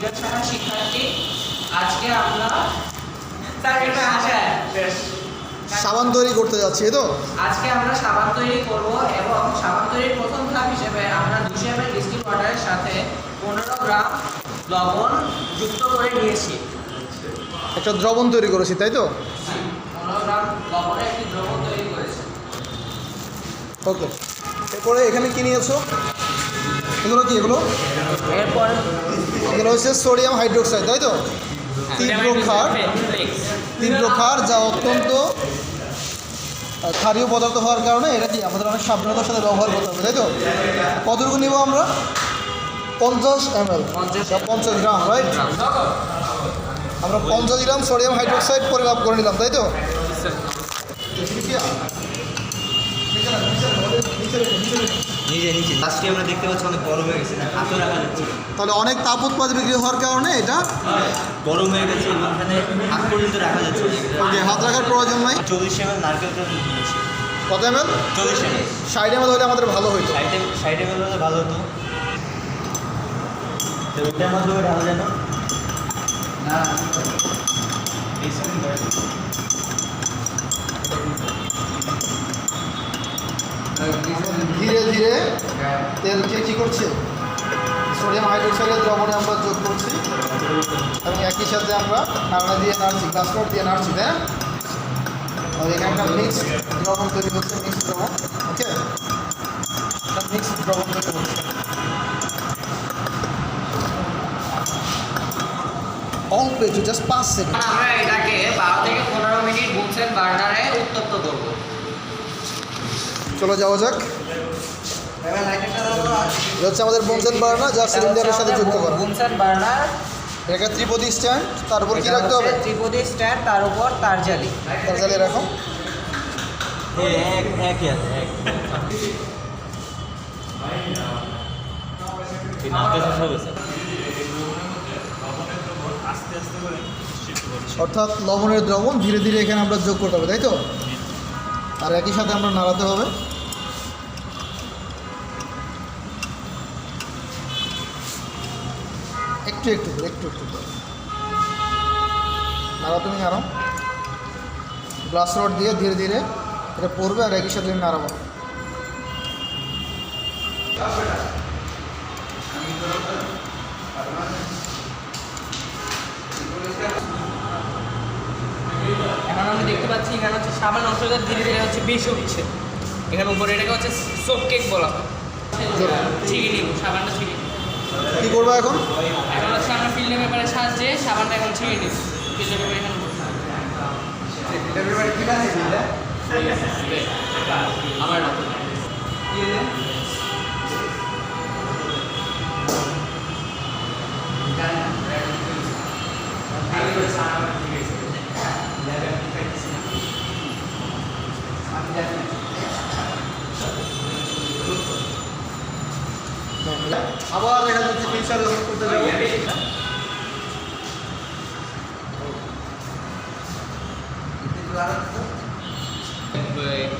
শিক্ষার্থী আজকে আমরা টার্গেটে আসে সাবান তৈরি করতে যাচ্ছি তো? আজকে আমরা সাবান তৈরি করব এবং সাবান তৈরির প্রথম ধাপ হিসেবে আমরা দুশো এম এল ডিস্টিল ওয়াটারের সাথে পনেরো গ্রাম লবণ যুক্ত করে নিয়েছি। একটা দ্রবণ তৈরি করেছি তাই তো? পনেরো গ্রাম লবণের একটি দ্রবণ তৈরি করেছে। ওকে। এরপরে এখানে কি নিয়েছো? এগুলো কি এগুলো? এরপর হচ্ছে সোডিয়াম হাইড্রোক্সাইড তাই তো? তীব্র ক্ষার তীব্র ক্ষার যা অত্যন্ত ক্ষারীয় পদার্থ হওয়ার কারণে এটা কি আমাদের অনেক সাবধানতার সাথে ব্যবহার করতে হবে তাই তো? কতটুকু নিব আমরা? পঞ্চাশ এম এল পঞ্চাশ গ্রাম রাইট আমরা পঞ্চাশ গ্রাম সোডিয়াম হাইড্রোক্সাইড পরিমাপ করে নিলাম তাই তো? নিজে লাস্টে আমরা দেখতে পাচ্ছি অনেক গরম হয়ে গেছে না হাতও রাখা যাচ্ছে তাহলে অনেক তাপ উৎপাদ বিক্রি হওয়ার কারণে এটা গরম হয়ে গেছে এবং এখানে হাত পর্যন্ত রাখা যাচ্ছে ওকে হাত রাখার প্রয়োজন নাই চল্লিশ এম এল নারকেল তেল নিয়েছি কত এম এল চল্লিশ এম এল ষাট এম হলে আমাদের ভালো হইতো ষাট এম ষাট হলে ভালো হতো ঢালা যায় না ধীরে ধীরে তেলকে কী করছে? সোডিয়াম হাইড্রোক্সাইডের দ্রবণে আমরা যোগ করছি। এবং একই সাথে আমরা নাড়া দিয়ে নাড়ছি গাছরট দিয়ে নাড়ছি, তাই আর এখানে একটা মিক্স দ্রবণ তৈরি হচ্ছে মিক্স দ্রবণ ওকে মিক্স দ্রবণ তৈরি হচ্ছে। অল্প একটু জাস্ট পাঁচ সেকেন্ড আমরা এটাকে বারো থেকে পনেরো মিনিট বুনসেন বার্নারে উত্তপ্ত করব। চলে যাওয়া যাক। এটা হচ্ছে আমাদের বনসেন বার্না যা সিলিন্ডারের সাথে যুক্ত করা। বুনসেন বার্নার এটা ত্রিপদী স্ট্যান্ড তার উপর কি রাখতে হবে? ত্রিপদী স্ট্যান্ড তার উপর তার জালি। তার জ্বালিয়ে রাখো। অর্থাৎ লবণের দ্রবণ ধীরে ধীরে এখানে আমরা যোগ করতে হবে তাই তো? আর একই সাথে আমরা নাড়াতে হবে। একটু একটু করে একটু একটু। করে নাড়া তুমি নাড়াও গ্লাস রড দিয়ে ধীরে ধীরে এটা পড়বে আর একই সাথে তুমি নাড়াবো। এখন আমরা দেখতে পাচ্ছি এখানে হচ্ছে সাবান অংশটা ধীরে ধীরে হচ্ছে বেশি হচ্ছে। এখানে উপরে এটাকে হচ্ছে সোপ কেক বলা হয়। ছিঁড়ে নিব সাবানটা ছিঁড়ে কী করব এখন? এখন হচ্ছে আমরা ফিল্ডে পেপারের সাহায্যে সাবানটা এখন ছিঁড়ে নিব ফিল্ডে পেপার এখানে বসে। আমার না আবার দেখা যাচ্ছে করতে যাব।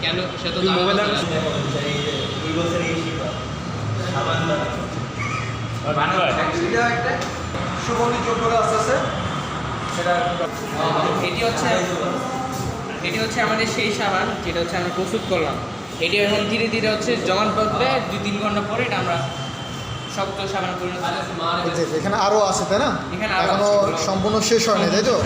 কেন? সে তো মোবাইল এই শিবা সাবান সুগন্ধি যোগ করে আস্তে আস্তে সেটা এটি হচ্ছে এটি হচ্ছে আমাদের সেই সাবান যেটা হচ্ছে আমরা প্রস্তুত করলাম। এটি এখন ধীরে ধীরে হচ্ছে জমাট বাঁধবে দুই তিন ঘণ্টা পরে এটা আমরা শক্ত সাবান পরিণত এখানে আরও আছে তাই না? এখনও সম্পূর্ণ শেষ হয়নি তাই তো?